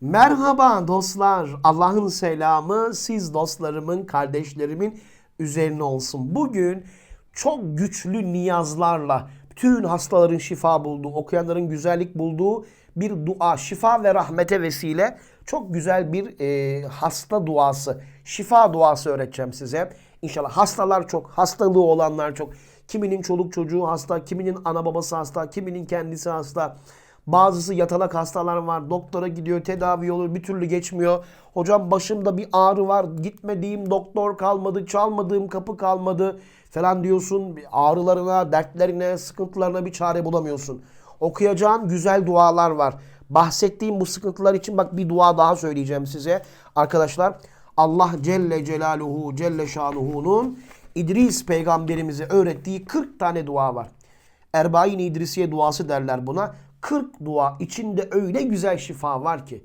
Merhaba dostlar. Allah'ın selamı siz dostlarımın, kardeşlerimin üzerine olsun. Bugün çok güçlü niyazlarla bütün hastaların şifa bulduğu, okuyanların güzellik bulduğu bir dua, şifa ve rahmete vesile çok güzel bir e, hasta duası, şifa duası öğreteceğim size. İnşallah hastalar çok, hastalığı olanlar çok. Kiminin çoluk çocuğu hasta, kiminin ana babası hasta, kiminin kendisi hasta. Bazısı yatalak hastalar var. Doktora gidiyor, tedavi oluyor, bir türlü geçmiyor. Hocam başımda bir ağrı var. Gitmediğim doktor kalmadı, çalmadığım kapı kalmadı falan diyorsun. Ağrılarına, dertlerine, sıkıntılarına bir çare bulamıyorsun. Okuyacağın güzel dualar var. Bahsettiğim bu sıkıntılar için bak bir dua daha söyleyeceğim size. Arkadaşlar Allah Celle Celaluhu Celle Şanuhu'nun İdris peygamberimize öğrettiği 40 tane dua var. Erbain İdrisiye duası derler buna. 40 dua içinde öyle güzel şifa var ki.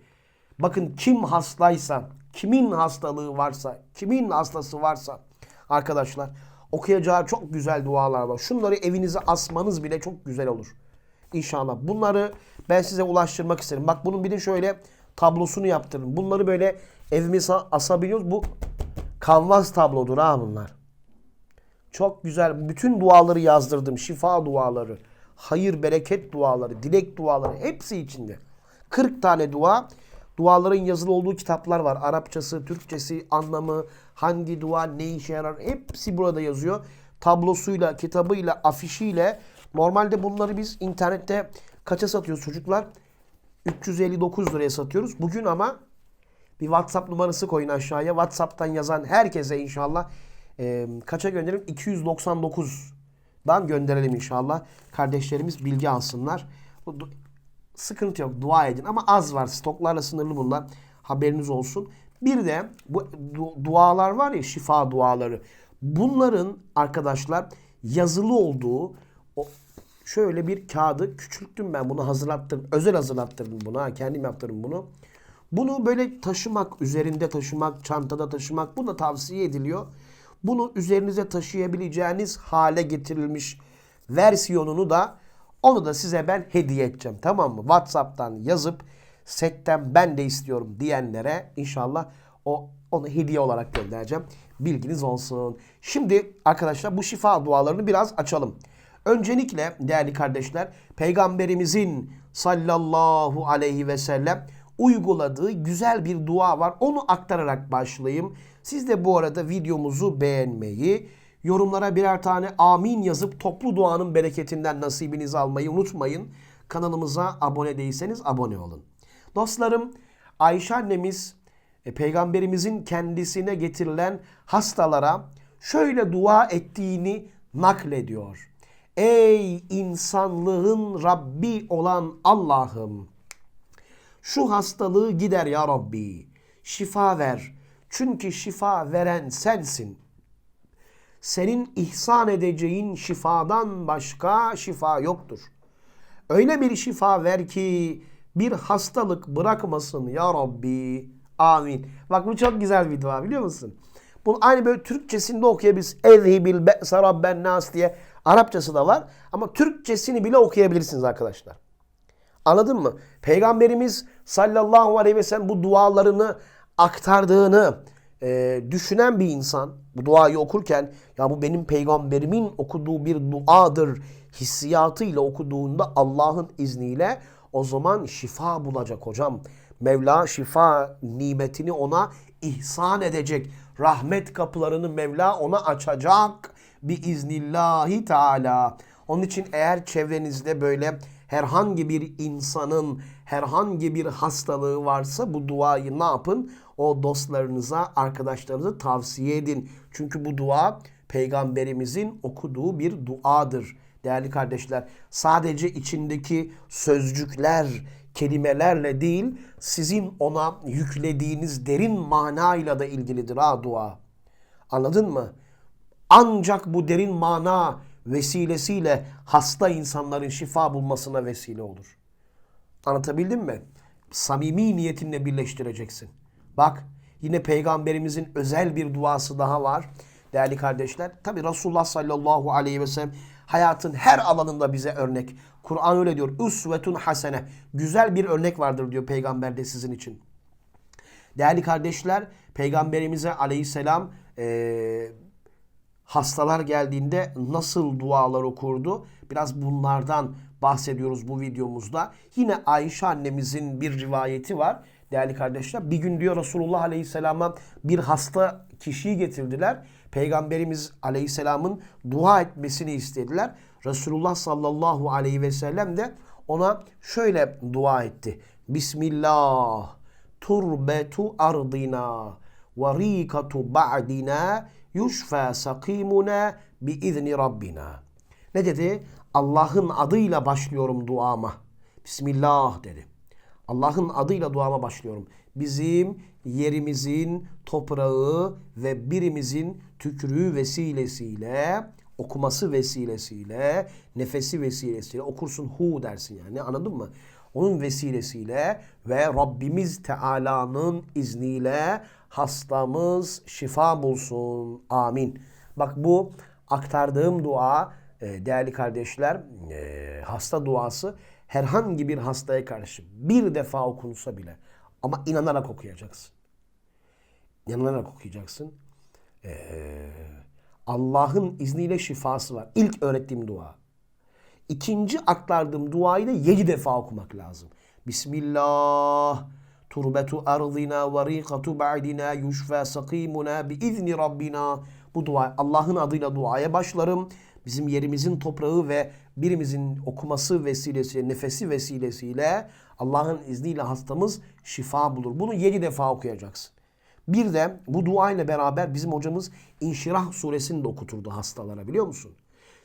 Bakın kim hastaysa, kimin hastalığı varsa, kimin hastası varsa arkadaşlar okuyacağı çok güzel dualar var. Şunları evinize asmanız bile çok güzel olur. İnşallah. Bunları ben size ulaştırmak isterim. Bak bunun bir de şöyle tablosunu yaptırın. Bunları böyle evimize asabiliyoruz. Bu kanvas tablodur ha bunlar. Çok güzel. Bütün duaları yazdırdım. Şifa duaları, hayır bereket duaları, dilek duaları hepsi içinde. 40 tane dua. Duaların yazılı olduğu kitaplar var. Arapçası, Türkçesi, anlamı, hangi dua ne işe yarar hepsi burada yazıyor. Tablosuyla, kitabıyla, afişiyle. Normalde bunları biz internette kaça satıyoruz çocuklar? 359 liraya satıyoruz. Bugün ama bir WhatsApp numarası koyun aşağıya. WhatsApp'tan yazan herkese inşallah e, kaça gönderelim? 299'dan gönderelim inşallah. Kardeşlerimiz bilgi alsınlar. Bu sıkıntı yok. Dua edin. Ama az var. Stoklarla sınırlı bunlar. Haberiniz olsun. Bir de bu du- dualar var ya şifa duaları. Bunların arkadaşlar yazılı olduğu o şöyle bir kağıdı küçülttüm ben bunu hazırlattım. Özel hazırlattırdım bunu. ha, Kendim yaptırdım bunu. Bunu böyle taşımak, üzerinde taşımak, çantada taşımak bu da tavsiye ediliyor. Bunu üzerinize taşıyabileceğiniz hale getirilmiş versiyonunu da onu da size ben hediye edeceğim. Tamam mı? WhatsApp'tan yazıp setten ben de istiyorum diyenlere inşallah o onu hediye olarak göndereceğim. Bilginiz olsun. Şimdi arkadaşlar bu şifa dualarını biraz açalım. Öncelikle değerli kardeşler peygamberimizin sallallahu aleyhi ve sellem uyguladığı güzel bir dua var. Onu aktararak başlayayım. Siz de bu arada videomuzu beğenmeyi, yorumlara birer tane amin yazıp toplu duanın bereketinden nasibinizi almayı unutmayın. Kanalımıza abone değilseniz abone olun. Dostlarım Ayşe annemiz e, peygamberimizin kendisine getirilen hastalara şöyle dua ettiğini naklediyor. Ey insanlığın Rabbi olan Allah'ım şu hastalığı gider ya Rabbi. Şifa ver. Çünkü şifa veren sensin. Senin ihsan edeceğin şifadan başka şifa yoktur. Öyle bir şifa ver ki bir hastalık bırakmasın ya Rabbi. Amin. Bak bu çok güzel bir dua biliyor musun? Bunu aynı böyle Türkçesinde okuyabiliriz. Ezhibil be'se rabben nas diye. Arapçası da var. Ama Türkçesini bile okuyabilirsiniz arkadaşlar. Anladın mı? Peygamberimiz sallallahu aleyhi ve sellem bu dualarını aktardığını e, düşünen bir insan bu duayı okurken ya bu benim peygamberimin okuduğu bir duadır hissiyatıyla okuduğunda Allah'ın izniyle o zaman şifa bulacak hocam. Mevla şifa nimetini ona ihsan edecek. Rahmet kapılarını Mevla ona açacak biiznillahi teala. Onun için eğer çevrenizde böyle herhangi bir insanın herhangi bir hastalığı varsa bu duayı ne yapın? O dostlarınıza, arkadaşlarınıza tavsiye edin. Çünkü bu dua peygamberimizin okuduğu bir duadır. Değerli kardeşler, sadece içindeki sözcükler, kelimelerle değil, sizin ona yüklediğiniz derin manayla da ilgilidir ha dua. Anladın mı? Ancak bu derin mana vesilesiyle hasta insanların şifa bulmasına vesile olur. Anlatabildim mi? Samimi niyetinle birleştireceksin. Bak yine peygamberimizin özel bir duası daha var. Değerli kardeşler. Tabi Resulullah sallallahu aleyhi ve sellem hayatın her alanında bize örnek. Kur'an öyle diyor. Üsvetun hasene. Güzel bir örnek vardır diyor peygamberde sizin için. Değerli kardeşler, Peygamberimize aleyhisselam eee, hastalar geldiğinde nasıl dualar okurdu? Biraz bunlardan bahsediyoruz bu videomuzda. Yine Ayşe annemizin bir rivayeti var. Değerli kardeşler bir gün diyor Resulullah Aleyhisselam'a bir hasta kişiyi getirdiler. Peygamberimiz Aleyhisselam'ın dua etmesini istediler. Resulullah sallallahu aleyhi ve sellem de ona şöyle dua etti. Bismillah turbetu ardina ve rikatu ba'dina yushfa sakimuna bi izni rabbina. Ne dedi? Allah'ın adıyla başlıyorum duama. Bismillah dedi. Allah'ın adıyla duama başlıyorum. Bizim yerimizin toprağı ve birimizin tükürüğü vesilesiyle, okuması vesilesiyle, nefesi vesilesiyle okursun hu dersin yani anladın mı? Onun vesilesiyle ve Rabbimiz Teala'nın izniyle hastamız şifa bulsun. Amin. Bak bu aktardığım dua e, değerli kardeşler e, hasta duası herhangi bir hastaya karşı bir defa okunsa bile ama inanarak okuyacaksın. İnanarak okuyacaksın. Ee, Allah'ın izniyle şifası var. İlk öğrettiğim dua. İkinci aktardığım duayı da yedi defa okumak lazım. Bismillah. Turbetu ardina ve rikatu ba'dina yushfa sakimuna bi izni rabbina. Bu dua Allah'ın adıyla duaya başlarım. Bizim yerimizin toprağı ve birimizin okuması vesilesiyle, nefesi vesilesiyle Allah'ın izniyle hastamız şifa bulur. Bunu yedi defa okuyacaksın. Bir de bu dua ile beraber bizim hocamız İnşirah suresini de okuturdu hastalara biliyor musun?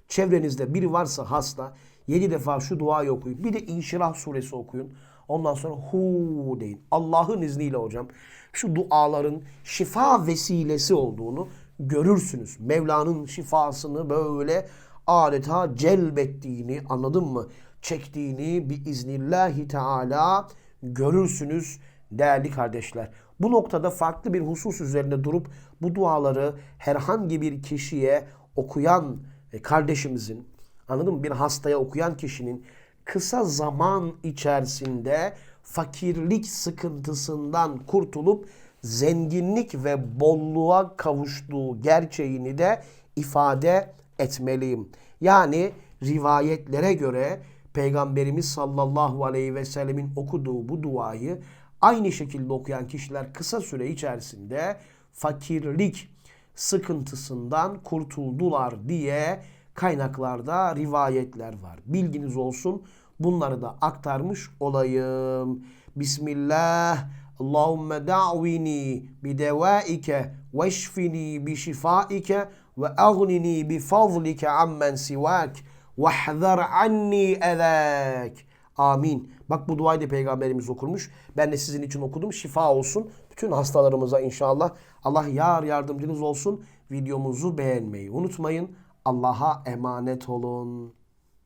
Çevrenizde biri varsa hasta yedi defa şu duayı okuyun. Bir de İnşirah suresi okuyun. Ondan sonra hu deyin. Allah'ın izniyle hocam şu duaların şifa vesilesi olduğunu görürsünüz. Mevla'nın şifasını böyle adeta celbettiğini anladın mı? Çektiğini bir iznillahi teala görürsünüz değerli kardeşler. Bu noktada farklı bir husus üzerinde durup bu duaları herhangi bir kişiye okuyan kardeşimizin anladın mı? Bir hastaya okuyan kişinin kısa zaman içerisinde fakirlik sıkıntısından kurtulup zenginlik ve bolluğa kavuştuğu gerçeğini de ifade etmeliyim. Yani rivayetlere göre Peygamberimiz sallallahu aleyhi ve sellemin okuduğu bu duayı aynı şekilde okuyan kişiler kısa süre içerisinde fakirlik sıkıntısından kurtuldular diye kaynaklarda rivayetler var. Bilginiz olsun. Bunları da aktarmış olayım. Bismillah. Allahümme da'vini bidevaike veşfini bişifaike ve agnini bifazlike ammen sivak vahzar anni ezek. Amin. Bak bu duayı da Peygamberimiz okurmuş. Ben de sizin için okudum. Şifa olsun. Bütün hastalarımıza inşallah. Allah yar yardımcınız olsun. Videomuzu beğenmeyi unutmayın. Allah'a emanet olun.